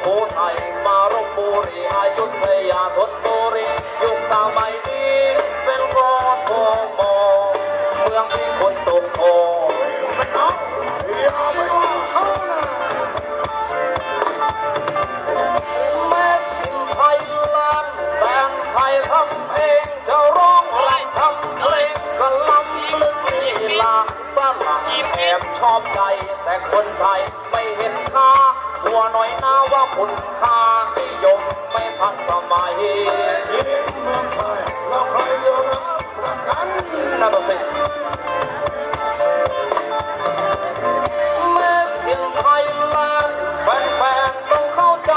แต่ก่อนสุโขทัยมารบบุรีอายุธยาธนบุรียุคสมัยนี้เป็นกทมเมืองที่คนตกทองมันน้องอย่าไปว่าเขานะแม่กินไทยลานแดนไทยทำเองจะร้องรำทำเพลงก็ล้ำลึกลีลาฝรั่งแอบชอบใจแต่คนไทย นะว่าคุณค่านิยมไม่ทันสมัยเห็นเมืองไทยแล้วใครจะรับประกันน่าต้องสิแม่กินไทยแลนด์แฟนๆต้องเข้าใจ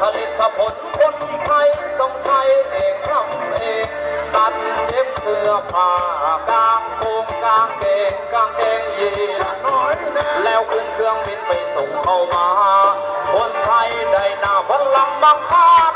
ผลิตผลคนไทยต้องใช้เองทำเองตัดเย็บเสื้อผ้ากา งโปงกางเกงกางเกงยีนชักน้อยแน่แล้วขึ้นเครื่องบินไปส่งเข้ามา คนไทยได้หน้าฝรั่งบังคับ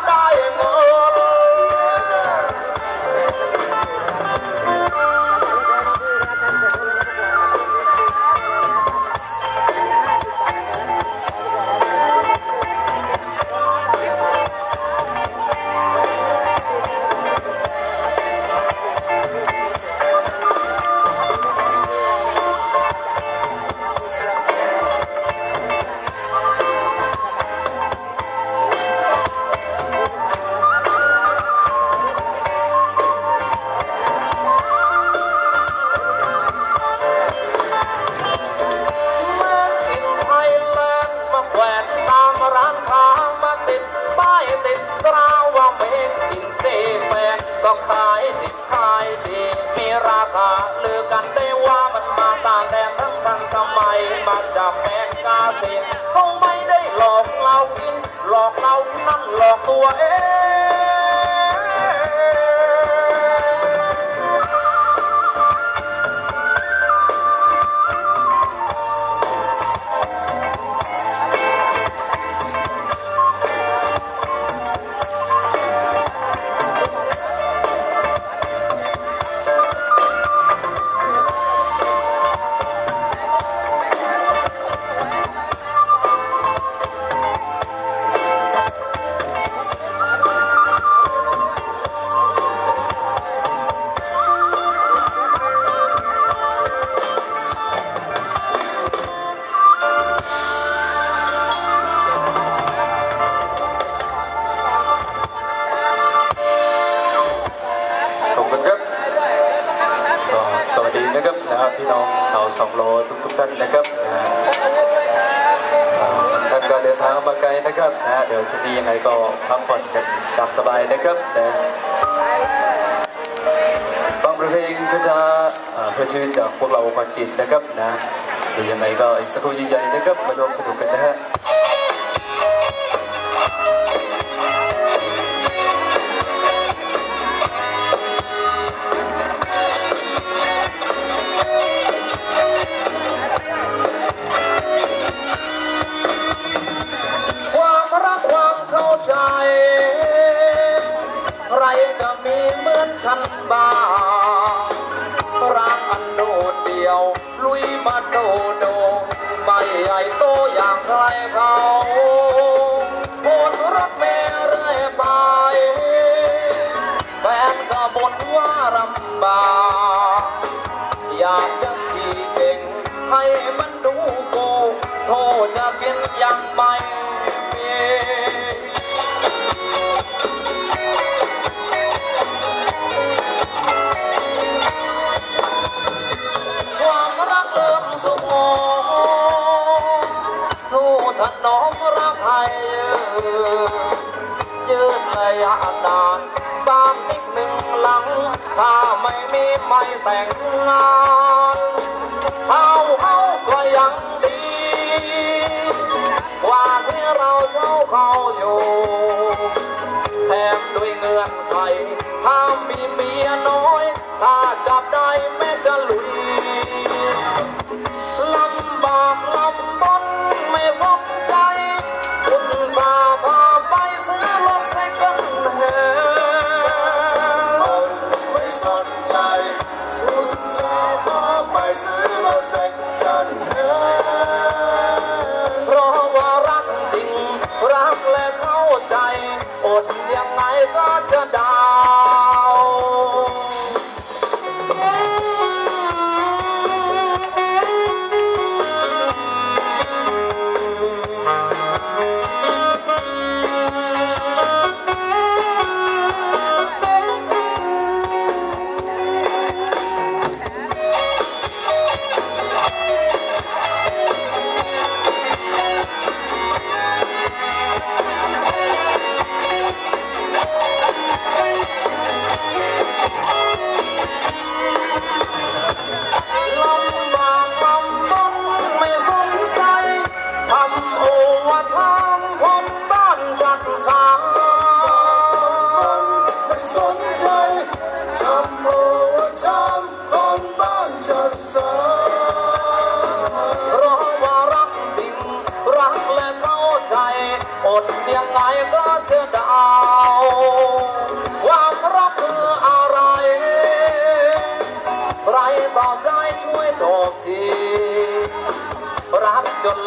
กก มาไกลนะครับนะเดี๋ยวช่วงนี้ยังไงก็พักผ่อนกันตามสบายนะครับนะฟังเพลงช้าๆอ่าเพื่อชีวิตจากพวกเรามากินนะครับนะเดี๋ยวยังไงก็อีกสักครู่ใหญ่ๆนะครับมาร่วมสนุกกันนะฮะ ยวลุยมาโดโดไม่ใหญ่โตอย่างใครเขาบนรถเมล์เรื่อยไปแฟนก็บ่นว่าลำบากอยากจะขี่เก่งให้มันดูโกโทษจะกินยังไม่ ถ้าไม่มีไม่แต่งงานเช่าเอาก็ยังดี กว่าที่เราเช่าเขาอยู่ แถมด้วยเงื่อนไขห้ามมีเมียน้อย ถ้าจับได้แม่จะหลุ สนใจผู้ศึกษาพาไปซื้อรถเซ็กกันเฮเพราะว่ารักจริง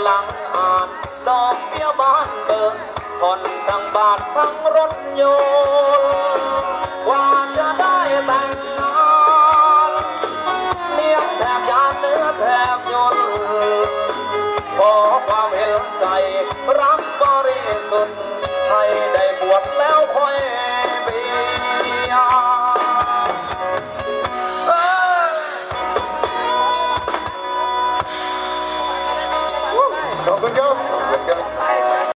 ลังอ่านดอกเบี้ยบ้านเบิกผ่อนทั้งบาททั้งรถยนต์กว่าจะได้แต่งงานเนียงแถบยานเนื้อแถบยนต์ขอความเห็นใจรักบริสุทธิ์ให้ได้บวชแล้ว